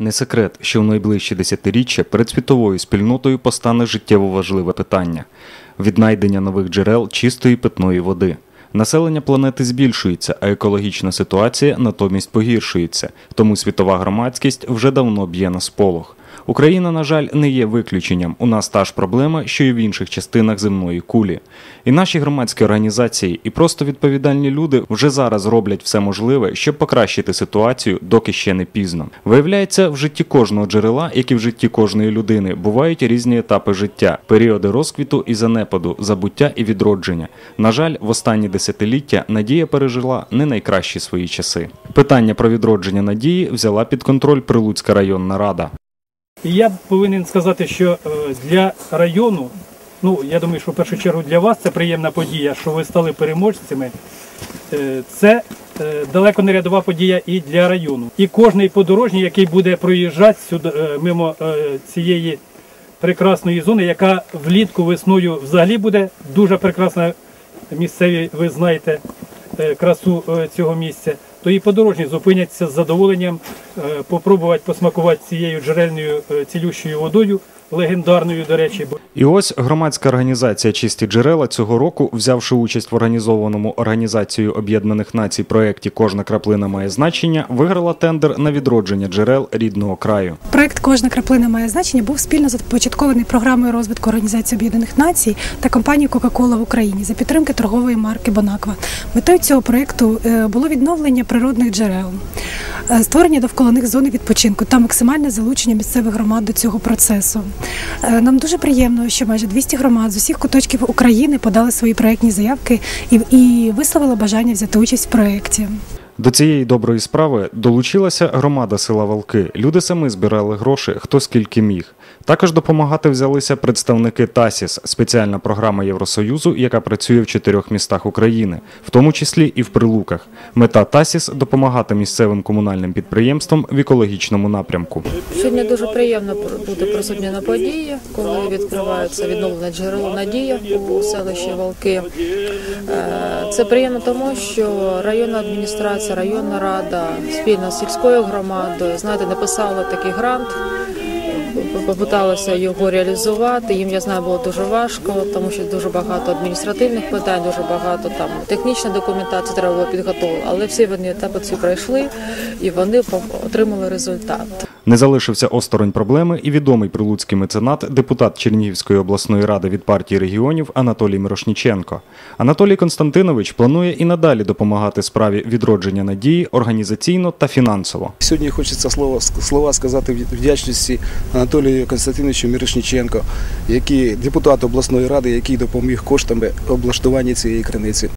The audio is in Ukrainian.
Не секрет, що в найближчі десятиріччя перед світовою спільнотою постане життєво важливе питання віднайдення нових джерел чистої питної води. Населення планети збільшується, а екологічна ситуація натомість погіршується, тому світова громадськість вже давно б'є на сполох. Україна, на жаль, не є виключенням. У нас та ж проблема, що і в інших частинах земної кулі. І наші громадські організації, і просто відповідальні люди вже зараз роблять все можливе, щоб покращити ситуацію, доки ще не пізно. Виявляється, в житті кожного джерела, як і в житті кожної людини, бувають різні етапи життя, періоди розквіту і занепаду, забуття і відродження. На жаль, в останні десятиліття Надія пережила не найкращі свої часи. Питання про відродження надії взяла під контроль Прилуцька районна рада. І я повинен сказати, що е, для району, ну я думаю, що в першу чергу для вас це приємна подія, що ви стали переможцями. Е, Це е, далеко не рядова подія і для району. І кожний подорожній, який буде проїжджати сюди мимо цієї прекрасної зони, яка влітку весною взагалі буде дуже прекрасна. Місцеві, ви знаєте красу цього місця, то і подорожні зупиняться з задоволенням попробувати посмакувати цією джерельною е, цілющою водою, легендарною, до речі. бо І ось громадська організація Чисті джерела цього року, взявши участь в організованому Організацією Об'єднаних Націй проєкті Кожна краплина має значення, виграла тендер на відродження джерел рідного краю. Проект Кожна краплина має значення був спільно започаткований програмою розвитку Організації Об'єднаних Націй та компанією Кока-Кола в Україні за підтримки торгової марки Бонаква. Метою цього проекту е, було відновлення природних джерел, е, створення довкола них зони відпочинку та максимальне залучення місцевих громад до цього процесу. Е, Нам дуже приємно, що майже 200 громад з усіх куточків України подали свої проєктні заявки і висловили бажання взяти участь в проєкті. До цієї доброї справи долучилася громада села Валки. Люди самі збирали гроші, хто скільки міг. Також допомагати взялися представники ТАСІС, спеціальна програма Євросоюзу, яка працює в чотирьох містах України, в тому числі і в Прилуках. Мета ТАСІС допомагати місцевим комунальним підприємствам в екологічному напрямку. Сьогодні дуже приємно бути присутньою на події, коли відкривається відновлене джерело надія у селищі Волки. Е, Це приємно тому, що районна адміністрація, районна рада спільно з сільською громадою знаєте, написала такий грант. попиталася його реалізувати. Їм я знаю було дуже важко, тому що дуже багато адміністративних питань, дуже багато там технічної документації треба було підготовити. Але всі вони етапи ці пройшли і вони отримали результат. Не залишився осторонь проблеми і відомий прилуцький меценат, депутат Чернігівської обласної ради від партії регіонів Анатолій Мирошніченко. Анатолій Константинович планує і надалі допомагати справі відродження надії організаційно та фінансово. Сьогодні хочеться слова, слова сказати вдячності Анатолію Константиновичу Мірошніченко, який депутат обласної ради, який допоміг коштами облаштування цієї криниці.